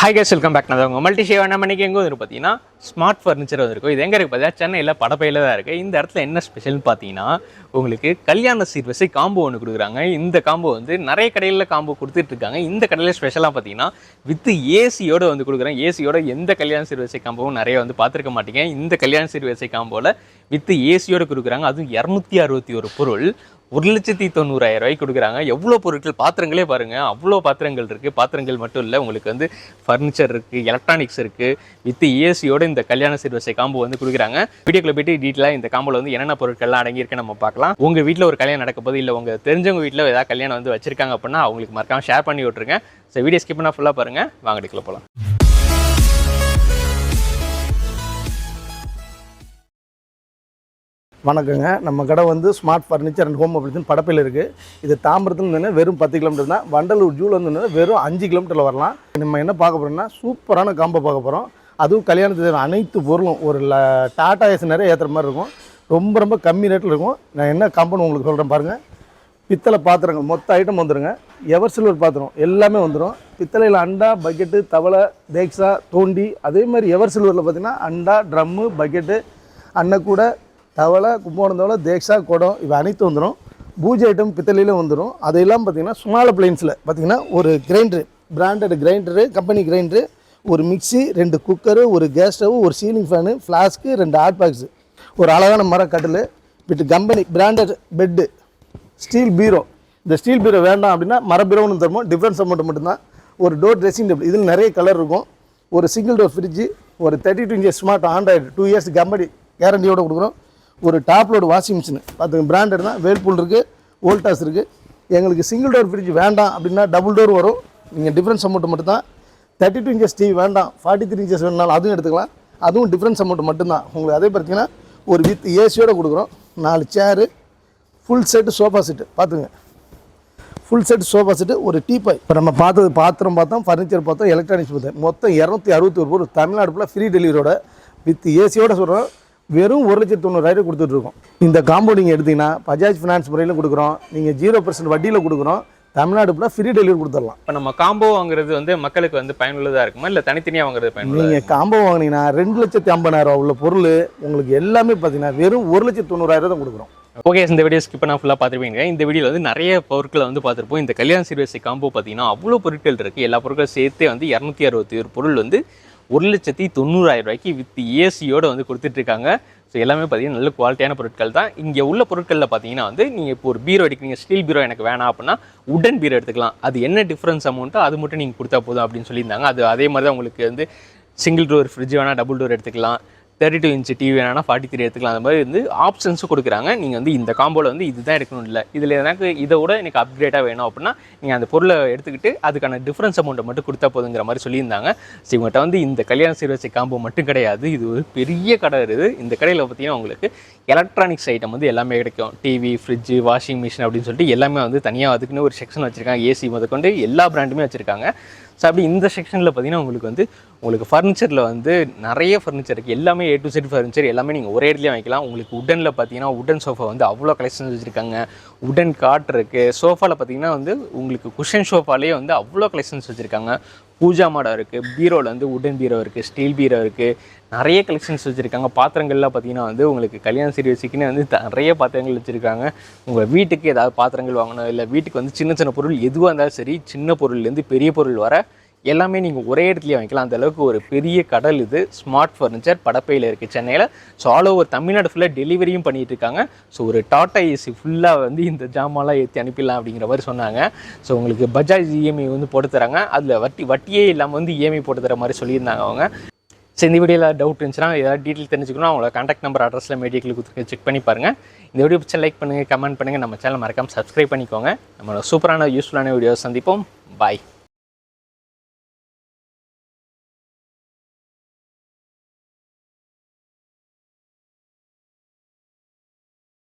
Hi guys welcome back நான் உங்கள் multi shave என்ன மணிக்கு எங்கே வந்து பார்த்தீங்கன்னா ஸ்மார்ட் ஃபர்னிச்சர் வந்துருக்கும் இது எங்கே இருக்குது பார்த்தீங்கன்னா சென்னையில் படப்பையில் தான் இருக்குது இந்த இடத்துல என்ன ஸ்பெஷல்னு பார்த்தீங்கன்னா உங்களுக்கு கல்யாண சீர்வரிசை காம்போ ஒன்று கொடுக்குறாங்க. இந்த காம்போ வந்து நிறைய கடையில் காம்போ கொடுத்துட்ருக்காங்க இந்த கடையில் ஸ்பெஷலாக பார்த்தீங்கன்னா வித் ஏசியோட வந்து கொடுக்குறாங்க. ஏசியோட எந்த கல்யாண சீர்வரிசை காம்போவும் நிறைய வந்து பார்த்துருக்க மாட்டீங்க. இந்த கல்யாண சீர்வரிசை காம்போவில் வித் ஏசியோட கொடுக்குறாங்க. அதுவும் இரநூத்தி அறுபத்தி ஒரு பொருள். ஒரு லட்சத்தி தொண்ணூறாயிரம் ரூபாய்க்கு கொடுக்குறாங்க. எவ்வளோ பொருட்கள்? பாத்திரங்களே பாருங்கள் அவ்வளோ பாத்திரங்கள் இருக்குது பாத்திரங்கள் மட்டும் இல்லை உங்களுக்கு வந்து ஃபர்னிச்சர் இருக்குது எலக்ட்ரானிக்ஸ் இருக்குது வித் ஏசியோட இந்த கல்யாண சீர்வரிசை காம்போ வந்து கொடுக்குறாங்க. வீடியோக்குள்ள போயிட்டு டீட்டெயிலாக இந்த காம்போவில் வந்து என்னென்ன பொருட்கள்லாம் அடங்கியிருக்கு நம்ம பார்க்கலாம். உங்கள் வீட்டில் ஒரு கல்யாணம் நடக்க போது இல்லை உங்கள் தெரிஞ்சவங்க வீட்டில் ஏதாவது கல்யாணம் வந்து வச்சிருக்காங்க அப்படின்னா அவங்களுக்கு மறக்காமல் ஷேர் பண்ணி விட்ருங்க ஸோ வீடியோ ஸ்கிப் பண்ணால் ஃபுல்லாக பாருங்கள் வாங்க எடுக்கல போகலாம் வணக்கங்க. நம்ம கடை வந்து ஸ்மார்ட் ஃபர்னிச்சர் அண்ட் ஹோம் அப்படின்னு படப்பில் இருக்குது இது தாம்பரத்துலேருந்து வெறும் பத்து கிலோமீட்டர் தான். வண்டலூர் ஜூவில் இருந்து வெறும் அஞ்சு கிலோமீட்டரில் வரலாம். நம்ம என்ன பார்க்க போகிறோம்னா சூப்பரான காம்போ பார்க்க போகிறோம் அதுவும் கல்யாணத்துக்கு அனைத்து பொருளும் ஒரு ல டாடா ஏசி நிறைய ஏற்றுற மாதிரி இருக்கும். ரொம்ப ரொம்ப கம்மி ரேட்டில் இருக்கும். நான் என்ன காம்பவுண்ட் உங்களுக்கு சொல்கிறேன் பாருங்கள் பித்தளை பாத்திரங்கள் மொத்த ஐட்டம் வந்துடுங்க எவர் சில்வர் பாத்திரம் எல்லாமே வந்துடும் பித்தளையில் அண்டா பக்கெட்டு தவளை தேக்ஸா தோண்டி அதே மாதிரி எவர் சில்வரில் பார்த்தீங்கன்னா அண்டா ட்ரம்மு பக்கெட்டு அன்னக்கூடை தவளை கும்போணம் தவளை தேக்ஸா குடம் இவை அனைத்து வந்துடும் பூஜை ஐட்டம் பித்தளையிலும் வந்துடும் அதெல்லாம் பார்த்தீங்கன்னா சுமால அப்ளைன்ஸில் பார்த்தீங்கன்னா ஒரு grinder branded grinder company grinder ஒரு மிக்சி ரெண்டு குக்கரு ஒரு கேஸ் ஸ்டவ் ஒரு சீலிங் ஃபேனு ஃப்ளாஸ்க்கு ரெண்டு ஹாட் பாக்ஸு ஒரு அழகான மர கட்டில் with company branded bed steel bureau இந்த ஸ்டீல் பீரோ வேண்டாம் அப்படின்னா மர பீரோன்னு தருமோ டிஃப்ரென்ஸ் அமௌண்ட் மட்டும்தான். ஒரு டோர் ட்ரெஸ்ஸிங் டேபிள் இதில் நிறைய கலர் இருக்கும். ஒரு சிங்கிள் டோர் ஃப்ரிட்ஜு ஒரு thirty two inches smart android two years company கேரண்டியோடு கொடுக்குறோம். ஒரு டாப் லோடு வாஷிங் மிஷின் பார்த்துங்க பிராண்டட் தான் வேல்பூல் இருக்குது வோல்டாஸ் இருக்குது எங்களுக்கு சிங்கிள் டோர் ஃப்ரிட்ஜ் வேண்டாம் அப்படின்னா டபுள் டோர் வரும். நீங்கள் டிஃப்ரென்ஸ் அமௌண்ட் மட்டும்தான். தேர்ட்டி டூ இன்ச்சஸ் டிவி வேண்டாம். ஃபார்ட்டி த்ரீ இன்ச்சஸ் வேணாலும் அதுவும் எடுத்துக்கலாம். அதுவும் டிஃப்ரென்ஸ் அமௌண்ட் மட்டும்தான். உங்களுக்கு அதே பார்த்தீங்கன்னா ஒரு வித் ஏசியோடு கொடுக்குறோம். நாலு chair full set sofa set பார்த்துங்க. ஃபுல் செட் சோஃபா செட்டு ஒரு டீபாய் இப்போ நம்ம பார்த்தது பாத்திரம் பார்த்தோம் ஃபர்னிச்சர் பார்த்தோம் எலக்ட்ரானிக்ஸ் பார்த்தோம். மொத்தம் இரநூத்தி அறுபத்தி ஒரு பொருள். தமிழ்நாடு ஃபுல்லாக ஃப்ரீ டெலிவரியோட வித் ஏசியோட சொல்கிறோம் வெறும் ஒரு லட்சத்தி தொண்ணூறாயிரம் கொடுத்துட்ருக்கோம். இந்த காம்போ நீங்கள் எடுத்தீங்கன்னா பஜாஜ் ஃபினான்ஸ் முறையில் கொடுக்குறோம். நீங்கள் ஜீரோ பர்சன்ட் வட்டியில் கொடுக்குறோம். தமிழ்நாடு ஃபுல்லாக ஃப்ரீ டெலிவரி கொடுத்துடலாம். இப்போ நம்ம காம்போ வாங்குறது வந்து மக்களுக்கு வந்து பயனுள்ளதாக இருக்குமா? இல்லை தனித்தனியாக வாங்குறது பயனுள்ளதாக நீங்கள் காம்போ வாங்கினீங்கன்னா ரெண்டு லட்சத்தி ஐம்பதாயிரம் உள்ள பொருள் உங்களுக்கு எல்லாமே பார்த்தீங்கன்னா வெறும் ஒரு லட்சத்தி தொண்ணூறாயிரம் தான் கொடுக்குறோம். ஓகே இந்த வீடியோ ஸ்கிப் பண்ணால் ஃபுல்லாக பார்த்துருப்பீங்க இந்த வீடியோவில் வந்து நிறைய பொருட்களை வந்து பார்த்துருப்போம். இந்த கல்யாண சீர்வரிசை காம்போ பார்த்தீங்கன்னா அவ்வளோ பொருட்கள் இருக்குது எல்லா பொருட்களும் சேர்த்தே வந்து இரநூத்தி அறுபத்தி ஒரு பொருள் வந்து ஒரு லட்சத்தி தொண்ணூறாயிரம் ரூபாய்க்கு வித் ஏசியோட வந்து கொடுத்துட்ருக்காங்க. ஸோ எல்லாமே பார்த்தீங்கன்னா நல்ல குவாலிட்டியான பொருட்கள் தான். இங்கே உள்ள பொருட்களில் பார்த்தீங்கன்னா வந்து நீங்கள் இப்போ ஒரு பீரோ எடுக்கிறீங்க ஸ்டீல் பீரோ எனக்கு வேணாம் அப்படின்னா உடன் பீரோ எடுத்துக்கலாம். அது என்ன டிஃப்ரென்ஸ் அமௌண்ட்டோ அது மட்டும் நீங்கள் கொடுத்தா போதும் அப்படின்னு சொல்லியிருந்தாங்க. அது அதே மாதிரி தான் உங்களுக்கு வந்து சிங்கிள் டோர் ஃப்ரிட்ஜ் வேணால் டபுள் டோர் எடுத்துக்கலாம். தேர்ட்டி டூ இன்ச்சு டிவி வேணா ஃபார்ட்டி த்ரீ எடுத்துக்கலாம். அந்த மாதிரி வந்து ஆப்ஷன்ஸும் கொடுக்குறாங்க. நீங்கள் வந்து இந்த காம்போவில் வந்து இதுதான் எடுக்கணும் இல்லை. இதில் எனக்கு இதை விட எனக்கு அப்கிரேட்டாக வேணும் அப்படின்னா நீங்கள் அந்த பொருளை எடுத்துக்கிட்டு அதுக்கான டிஃப்ரென்ஸ் அமௌண்ட்டை மட்டும் கொடுத்தா போதுங்கிற மாதிரி சொல்லியிருந்தாங்க. ஸோ இவங்ககிட்ட வந்து இந்த கல்யாண சீர்வரிசை காம்போ மட்டும் கிடையாது. இது ஒரு பெரிய கடை இருக்குது. இந்த கடையில் பார்த்தீங்கன்னா உங்களுக்கு எலக்ட்ரானிக்ஸ் ஐட்டம் வந்து எல்லாமே கிடைக்கும். டிவி ஃப்ரிட்ஜு வாஷிங் மிஷின் அப்படின்னு சொல்லிட்டு எல்லாமே வந்து தனியாக அதுக்குன்னு ஒரு செக்ஷன் வச்சுருக்காங்க. ஏசி முதற்கொண்டு எல்லா பிராண்டுமே வச்சுருக்காங்க. ஸோ அப்படி இந்த செக்ஷனில் பார்த்தீங்கன்னா உங்களுக்கு வந்து உங்களுக்கு ஃபர்னிச்சரில் வந்து நிறைய ஃபர்னிச்சர் இருக்குது எல்லாமே ஏ டு செட் ஃபர்னிச்சர் எல்லாமே நீங்கள் ஒரே இடத்துலையும் வைக்கலாம் உங்களுக்கு உடனில் பார்த்தீங்கன்னா உடன் சோஃபா வந்து அவ்வளோ கலெக்ஷன்ஸ் வச்சுருக்காங்க. உடன் காட் இருக்குது சோஃபாவில் பார்த்தீங்கன்னா வந்து உங்களுக்கு குஷன் சோஃபாலே வந்து அவ்வளோ கலெக்ஷன்ஸ் வச்சுருக்காங்க. பூஜா மாடம் இருக்குது பீரோவில் வந்து உடன் பீரோ இருக்குது ஸ்டீல் பீரோ இருக்குது நிறைய கலெக்ஷன்ஸ் வச்சுருக்காங்க. பாத்திரங்கள்லாம் பார்த்தீங்கன்னா வந்து உங்களுக்கு கல்யாண சீரியஸுக்குன்னு வந்து நிறைய பாத்திரங்கள் வச்சுருக்காங்க. உங்கள் வீட்டுக்கு ஏதாவது பாத்திரங்கள் வாங்கணும் இல்லை வீட்டுக்கு வந்து சின்ன சின்ன பொருள் எதுவாக இருந்தாலும் சரி சின்ன பொருள்லேருந்து பெரிய பொருள் வர எல்லாமே நீங்கள் ஒரே இடத்துலையே வாங்கிக்கலாம். அந்த அளவுக்கு ஒரு பெரிய கடல் இது. ஸ்மார்ட் ஃபர்னிச்சர் படப்பையில் இருக்குது சென்னையில். ஸோ ஆல் ஓவர் தமிழ்நாடு ஃபுல்லாக டெலிவரியும் பண்ணிகிட்டு இருக்காங்க. ஸோ ஒரு டாட்டா ஏசி ஃபுல்லாக வந்து இந்த ஜாமான்லாம் ஏற்றி அனுப்பிடலாம் அப்படிங்கிற மாதிரி சொன்னாங்க. ஸோ உங்களுக்கு பஜாஜ் இஎம்ஐ வந்து போட்டு தராங்க. அதில் வட்டி வட்டியே இல்லாமல் வந்து இஎம்ஐ போட்டு தர மாதிரி சொல்லியிருந்தாங்க அவங்க. ஸோ இந்த வீடியோவில் டவுட் இருந்துச்சுன்னா ஏதாவது டீட்டெயில் தெரிஞ்சுக்கணும் அவங்களோட கான்டாக்ட் நம்பர் அட்ரஸில் மீடியாக்கில் கொடுத்து செக் பண்ணி பாருங்கள் இந்த வீடியோ பிடிச்ச லைக் பண்ணுங்கள் கமெண்ட் பண்ணுங்கள் நம்ம சேனல் மறக்காமல் சப்ஸ்கிரைப் பண்ணிக்கோங்க. நம்மளோட சூப்பரான யூஸ்ஃபுல்லான வீடியோஸ் சந்திப்போம். பாய்